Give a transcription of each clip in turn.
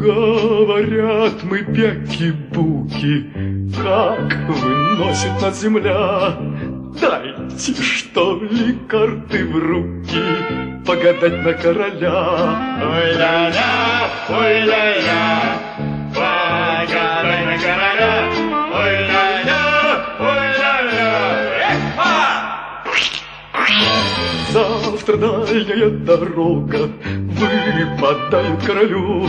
Говорят мы бяки-буки, как выносит нас земля. Дайте, что ли, карты в руки, погадать на короля. Ой-ля-ля, ой-ля-ля, погадай на короля. Ой-ля-ля, ой-ля-ля! Завтра дальняя дорога выпадает королю.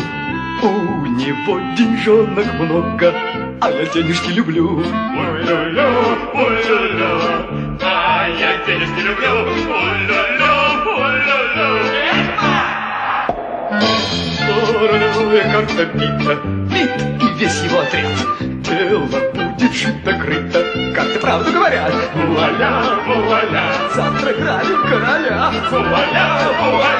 У него деньжонок много, а я денежки люблю. Ой-ля-ля, Королевая карта бита, бит и весь его отряд. Дело будет шито-крыто, карты правду говорят. вуаля, вуаля, Завтра грабим короля. вуаля, вуаля.